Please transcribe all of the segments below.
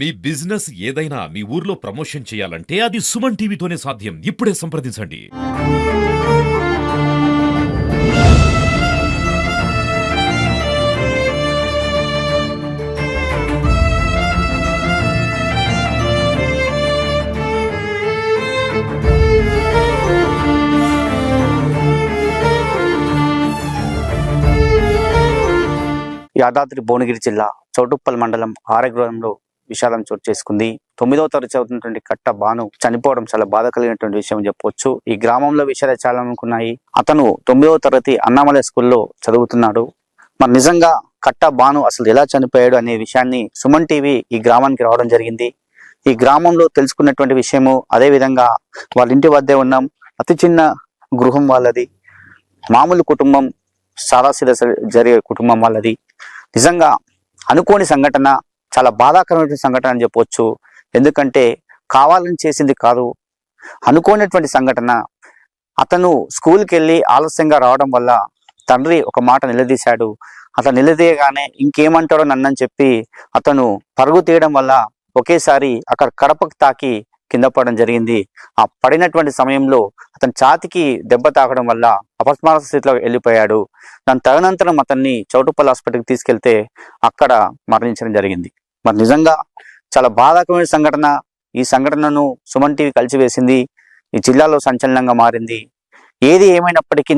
మీ business ఏదైనా మీ ఊర్లో promotion చేయాలంటే అది సుమన్ టీవీతోనే సాధ్యం. ఇప్పుడే సంప్రదించండి. యాదాద్రి భువనగిరి జిల్లా చౌటుప్పల్ మండలం ఆరగ్రహంలో విషాదం చోటు చేసుకుంది. తొమ్మిదవ తరగతి చదువుతున్నటువంటి కట్ట బాను చనిపోవడం చాలా బాధ కలిగినటువంటి విషయం చెప్పొచ్చు. ఈ గ్రామంలో విషయాలు చాలా అనుకున్నాయి అతను తొమ్మిదవ తరగతి అన్నామలై స్కూల్లో చదువుతున్నాడు. మరి నిజంగా కట్ట బాను అసలు ఎలా చనిపోయాడు అనే విషయాన్ని సుమన్ టీవీ ఈ గ్రామానికి రావడం జరిగింది. ఈ గ్రామంలో తెలుసుకున్నటువంటి విషయము అదే విధంగా వాళ్ళ ఇంటి వద్దే ఉన్నాం. అతి చిన్న గృహం వాళ్ళది. మామూలు కుటుంబం సాదాసీద జరిగే కుటుంబం వాళ్ళది. నిజంగా అనుకోని సంఘటన చాలా బాధాకరమైన సంఘటన అని చెప్పొచ్చు. ఎందుకంటే కావాలని చేసింది కాదు. అనుకోనటువంటి సంఘటన. అతను స్కూల్కి వెళ్ళి ఆలస్యంగా రావడం వల్ల తండ్రి ఒక మాట నిలదీశాడు. అతను నిలదీయగానే ఇంకేమంటాడో నన్నని చెప్పి అతను పరుగు తీయడం వల్ల ఒకేసారి అక్కడ కడపకు తాకి కింద పడడం జరిగింది. ఆ పడినటువంటి సమయంలో అతని ఛాతికి దెబ్బ తాకడం వల్ల అపస్మారక స్థితిలో వెళ్ళిపోయాడు. దాని తదనంతరం అతన్ని చౌటుప్పల్ హాస్పిటల్కి తీసుకెళ్తే అక్కడ మరణించడం జరిగింది. మరి నిజంగా చాలా బాధాకరమైన సంఘటన. ఈ సంఘటనను సుమన్ టీవీ కలిసివేసింది. ఈ జిల్లాలో సంచలనంగా మారింది. ఏది ఏమైనప్పటికీ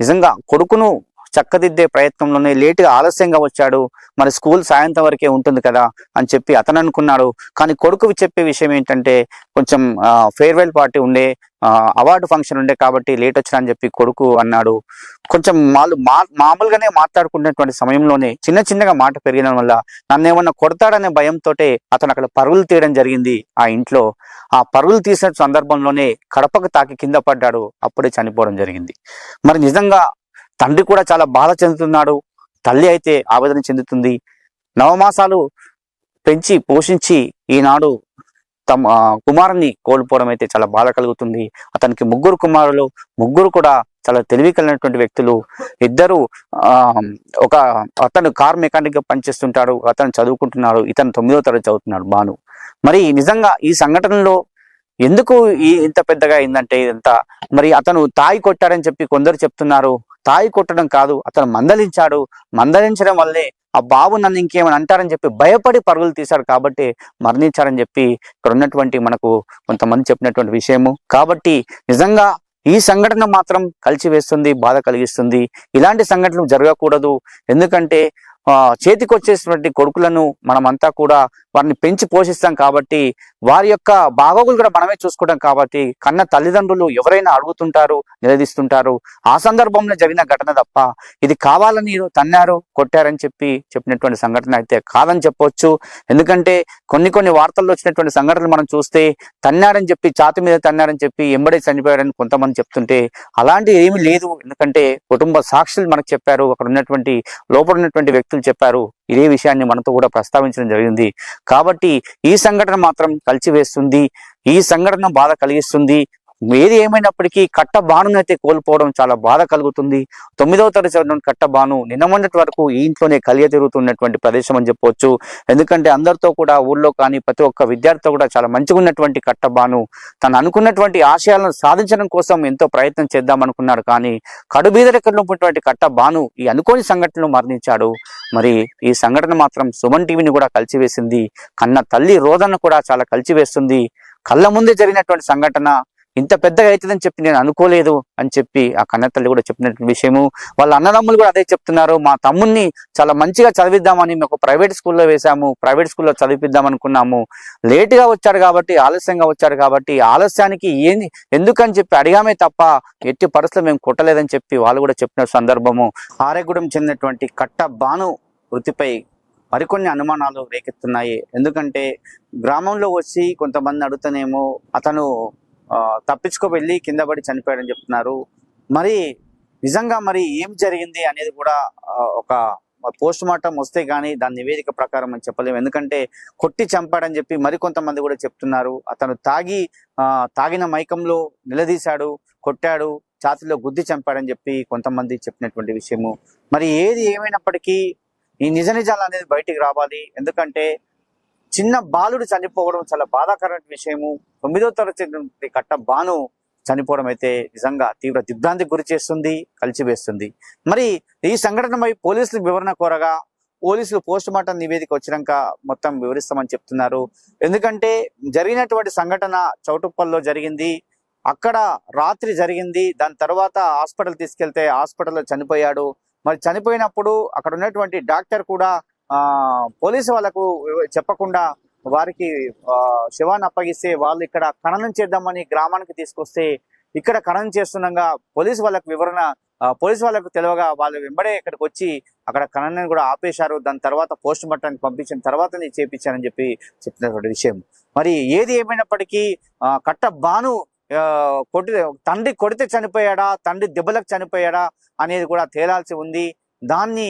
నిజంగా కొడుకును చక్కదిద్దే ప్రయత్నంలోనే లేటుగా ఆలస్యంగా వచ్చాడు. మరి స్కూల్ సాయంత్రం వరకే ఉంటుంది కదా అని చెప్పి అతను అనుకున్నాడు కానీ కొడుకు చెప్పే విషయం ఏంటంటే కొంచెం ఫేర్వెల్ పార్టీ ఉండే అవార్డు ఫంక్షన్ ఉండే కాబట్టి లేట్ వచ్చినా అని చెప్పి కొడుకు అన్నాడు. కొంచెం వాళ్ళు మా మామూలుగానే మాట్లాడుకున్నటువంటి సమయంలోనే చిన్న చిన్నగా మాట పెరిగిన వల్ల నన్ను ఏమన్నా కొడతాడనే భయంతో అతను అక్కడ పరుగులు తీయడం జరిగింది ఆ ఇంట్లో. ఆ పరుగులు తీసిన సందర్భంలోనే కడపకు తాకి కింద పడ్డాడు. అప్పుడే చనిపోవడం జరిగింది. మరి నిజంగా తండ్రి కూడా చాలా బాధ చెందుతున్నాడు. తల్లి అయితే ఆవేదన చెందుతుంది. నవమాసాలు పెంచి పోషించి ఈనాడు తమ కుమారుని కోల్పోవడం అయితే చాలా బాధ కలుగుతుంది. అతనికి ముగ్గురు కుమారులు ముగ్గురు కూడా చాలా తెలివి కలిగినటువంటి వ్యక్తులు. ఇద్దరు ఆ ఒక అతను కార్ మెకానిక్గా పనిచేస్తుంటాడు అతను చదువుకుంటున్నాడు ఇతను తొమ్మిదో తరగతి చదువుతున్నాడు బాను. మరి నిజంగా ఈ సంఘటనలో ఎందుకు ఇంత పెద్దగా అయిందంటే ఇదంతా? మరి అతను తాయి కొట్టాడని చెప్పి కొందరు చెప్తున్నారు. తాయి కొట్టడం కాదు అతను మందలించాడు. మందలించడం వల్లే ఆ బాబు నన్ను ఇంకేమైనా అంటారని చెప్పి భయపడి పరుగులు తీశాడు కాబట్టి మరణించారని చెప్పి ఇక్కడ ఉన్నటువంటి మనకు కొంతమంది చెప్పినటువంటి విషయము. కాబట్టి నిజంగా ఈ సంఘటన మాత్రం కలిసివేస్తుంది బాధ కలిగిస్తుంది. ఇలాంటి సంఘటనలు జరగకూడదు. ఎందుకంటే ఆ, చేతికొచ్చేసినటువంటి కొడుకులను మనమంతా కూడా వారిని పెంచి పోషిస్తాం కాబట్టి వారి యొక్క బాగోగులు కూడా మనమే చూసుకుంటాం కాబట్టి కన్న తల్లిదండ్రులు ఎవరైనా అడుగుతుంటారు నిలదీస్తుంటారు. ఆ సందర్భంలో జరిగిన ఘటన తప్ప ఇది కావాలని తన్నారు కొట్టారని చెప్పి చెప్పినటువంటి సంఘటన అయితే కాదని చెప్పొచ్చు. ఎందుకంటే కొన్ని కొన్ని వార్తల్లో వచ్చినటువంటి సంఘటనలు మనం చూస్తే తన్నారని చెప్పి ఛాతి మీద తన్నారని చెప్పి ఎంబడే చనిపోయారని కొంతమంది చెప్తుంటే అలాంటి ఏమీ లేదు. ఎందుకంటే కుటుంబ సాక్షులు మనకు చెప్పారు. అక్కడ ఉన్నటువంటి లోపల ఉన్నటువంటి వ్యక్తులు చెప్పారు. ఇదే విషయాన్ని మనతో కూడా ప్రస్తావించడం జరిగింది. కాబట్టి ఈ సంఘటన మాత్రం కలిసివేస్తుంది. ఈ సంఘటన బాధ కలిగిస్తుంది. ఏది ఏమైనప్పటికీ కట్ట బాణునైతే కోల్పోవడం చాలా బాధ కలుగుతుంది. తొమ్మిదవ తరగతి కట్ట బాను నిన్న మొన్నటి వరకు ఈ ఇంట్లోనే కలియ తిరుగుతున్నటువంటి ప్రదేశం అని చెప్పొచ్చు. ఎందుకంటే అందరితో కూడా ఊళ్ళో కానీ ప్రతి ఒక్క విద్యార్థితో కూడా చాలా మంచిగా ఉన్నటువంటి కట్ట బాను తను అనుకున్నటువంటి ఆశయాలను సాధించడం కోసం ఎంతో ప్రయత్నం చేద్దాం అనుకున్నాడు కానీ కడుబీదరెక్కల్లో ఉన్నటువంటి కట్ట బాను ఈ అనుకోని సంఘటనలు మరణించాడు. మరి ఈ సంఘటన మాత్రం సుమన్ టీవీని కూడా కలిసివేసింది. కన్న తల్లి రోదన కూడా చాలా కలిసివేస్తుంది. కళ్ళ ముందే జరిగినటువంటి సంఘటన ఇంత పెద్దగా అవుతుందని చెప్పి నేను అనుకోలేదు అని చెప్పి ఆ కన్న తల్లి కూడా చెప్పినటువంటి విషయము. వాళ్ళ అన్నదమ్ములు కూడా అదే చెప్తున్నారు. మా తమ్ముణ్ణి చాలా మంచిగా చదివిద్దామని మేము ఒక ప్రైవేట్ స్కూల్లో వేశాము. ప్రైవేట్ స్కూల్లో చదివిద్దాం అనుకున్నాము లేటుగా వచ్చాడు కాబట్టి ఆలస్యంగా వచ్చాడు కాబట్టి ఆలస్యానికి ఏంది ఎందుకని చెప్పి అడిగామే తప్ప ఎట్టి పరిస్థితులు మేము కొట్టలేదని చెప్పి వాళ్ళు కూడా చెప్పిన సందర్భము. ఆరేగూడెం చెందినటువంటి కట్ట బాను వృత్తిపై మరికొన్ని అనుమానాలు రేకెత్తున్నాయి. ఎందుకంటే గ్రామంలో వచ్చి కొంతమంది అడుగుతానేమో అతను తప్పించుకో వెళ్ళి కింద పడి చనిపోయాడని చెప్తున్నారు. మరి నిజంగా మరి ఏం జరిగింది అనేది కూడా ఒక పోస్ట్ మార్టం వస్తే గానీ దాని నివేదిక ప్రకారం అని చెప్పలేము. ఎందుకంటే కొట్టి చంపాడని చెప్పి మరికొంతమంది కూడా చెప్తున్నారు. అతను తాగి ఆ తాగిన మైకంలో నిలదీశాడు కొట్టాడు ఛాతిలో గుద్ది చంపాడని చెప్పి కొంతమంది చెప్పినటువంటి విషయము. మరి ఏది ఏమైనప్పటికీ ఈ నిజ నిజాలు అనేది బయటికి రావాలి. ఎందుకంటే చిన్న బాలుడు చనిపోవడం చాలా బాధాకరమైన విషయము. తొమ్మిదో తరగతి కట్ట బాను చనిపోవడం అయితే నిజంగా తీవ్ర దిగ్భ్రాంతికి గురి చేస్తుంది కలిచివేస్తుంది మరి ఈ సంఘటనపై పోలీసులు వివరణ కోరగా పోలీసులు పోస్ట్ మార్టం నివేదిక వచ్చినాక మొత్తం వివరిస్తామని చెప్తున్నారు. ఎందుకంటే జరిగినటువంటి సంఘటన చౌటుప్పల్లో జరిగింది. అక్కడ రాత్రి జరిగింది. దాని తర్వాత హాస్పిటల్ తీసుకెళ్తే హాస్పిటల్లో చనిపోయాడు. మరి చనిపోయినప్పుడు అక్కడ ఉన్నటువంటి డాక్టర్ కూడా పోలీసు వాళ్ళకు చెప్పకుండా వారికి ఆ, శవాన్ని అప్పగిస్తే వాళ్ళు ఇక్కడ ఖననం చేద్దామని గ్రామానికి తీసుకొస్తే ఇక్కడ ఖననం చేస్తుండగా పోలీసు వాళ్ళకు వివరణ పోలీసు వాళ్ళకు తెలియగా వాళ్ళు వెంబడే ఇక్కడికి వచ్చి అక్కడ ఖననాన్ని కూడా ఆపేశారు. దాని తర్వాత పోస్ట్ మార్టానికి పంపించిన తర్వాత నేను చేపించానని చెప్పి చెప్పినటువంటి విషయం. మరి ఏది ఏమైనప్పటికీ ఆ, కట్ట బాను కొట్టి తండ్రి కొడితే చనిపోయాడా తండ్రి దెబ్బలకు చనిపోయాడా అనేది కూడా తేలాల్సి ఉంది. దాన్ని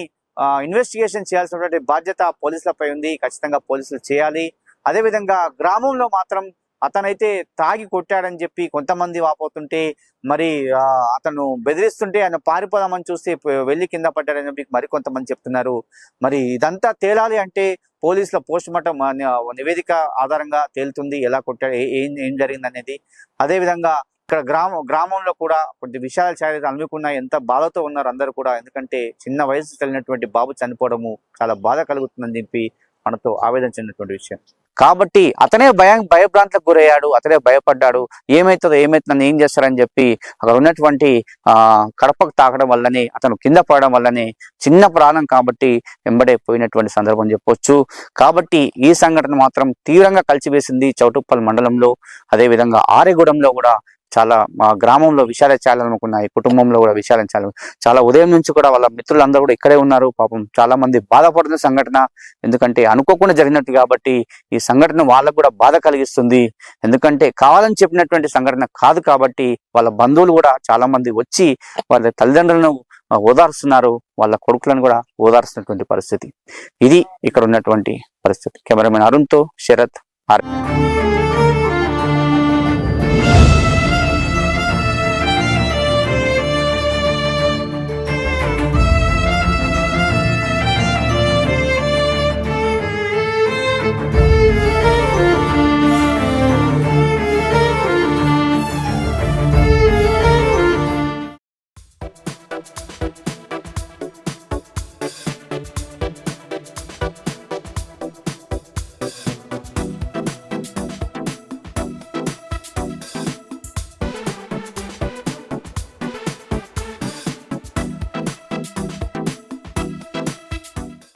ఇన్వెస్టిగేషన్ చేయాల్సినటువంటి బాధ్యత పోలీసులపై ఉంది ఖచ్చితంగా పోలీసులు చేయాలి. అదేవిధంగా గ్రామంలో మాత్రం అతనైతే తాగి కొట్టాడని చెప్పి కొంతమంది వాపోతుంటే మరి ఆ, అతను బెదిరిస్తుంటే ఆయన పారిపోదామని చూస్తే వెళ్ళి కింద పడ్డాడని చెప్పి మరి కొంతమంది చెప్తున్నారు. మరి ఇదంతా తేలాలి అంటే పోలీసుల పోస్ట్ మార్టం నివేదిక ఆధారంగా తేలుతుంది ఎలా కొట్టాడు ఏ- ఏం ఏం జరిగింది అనేది అదేవిధంగా ఇక్కడ గ్రామం గ్రామంలో కూడా కొద్ది విషయాలు చాలా అనుకున్న ఎంత బాధతో ఉన్నారు అందరూ కూడా. ఎందుకంటే చిన్న వయసు కలిగినటువంటి బాబు చనిపోవడము చాలా బాధ కలుగుతుందని చెప్పి మనతో ఆవేదన చెందినటువంటి విషయం. కాబట్టి అతనే భయం భయభ్రాంతకు గురయ్యాడు అతనే భయపడ్డాడు. ఏమైతుందో ఏమైతుందని ఏం చేస్తారని చెప్పి అక్కడ ఉన్నటువంటి ఆ కడపకు తాకడం వల్లనే అతను కింద పడడం వల్లనే చిన్న ప్రాణం కాబట్టి వెంబడే పోయినటువంటి సందర్భం చెప్పొచ్చు. కాబట్టి ఈ సంఘటన మాత్రం తీవ్రంగా కలిసివేసింది చౌటుప్పల్ మండలంలో. అదేవిధంగా ఆరేగూడెంలో కూడా చాలా మా గ్రామంలో విషయాలు చేయాలనుకున్నాయి కుటుంబంలో కూడా విషయాలు చేయాలి చాలా ఉదయం నుంచి కూడా వాళ్ళ మిత్రులందరూ కూడా ఇక్కడే ఉన్నారు. పాపం చాలా మంది బాధపడుతున్న సంఘటన. ఎందుకంటే అనుకోకుండా జరిగినట్టు కాబట్టి ఈ సంఘటన వాళ్ళకు కూడా బాధ కలిగిస్తుంది. ఎందుకంటే కావాలని చెప్పినటువంటి సంఘటన కాదు కాబట్టి వాళ్ళ బంధువులు కూడా చాలా మంది వచ్చి వాళ్ళ తల్లిదండ్రులను ఓదార్స్తున్నారు. వాళ్ళ కొడుకులను కూడా ఓదార్స్తున్నటువంటి పరిస్థితి. ఇది ఇక్కడ ఉన్నటువంటి పరిస్థితి. Cameraman అరుణ్తో Sarath are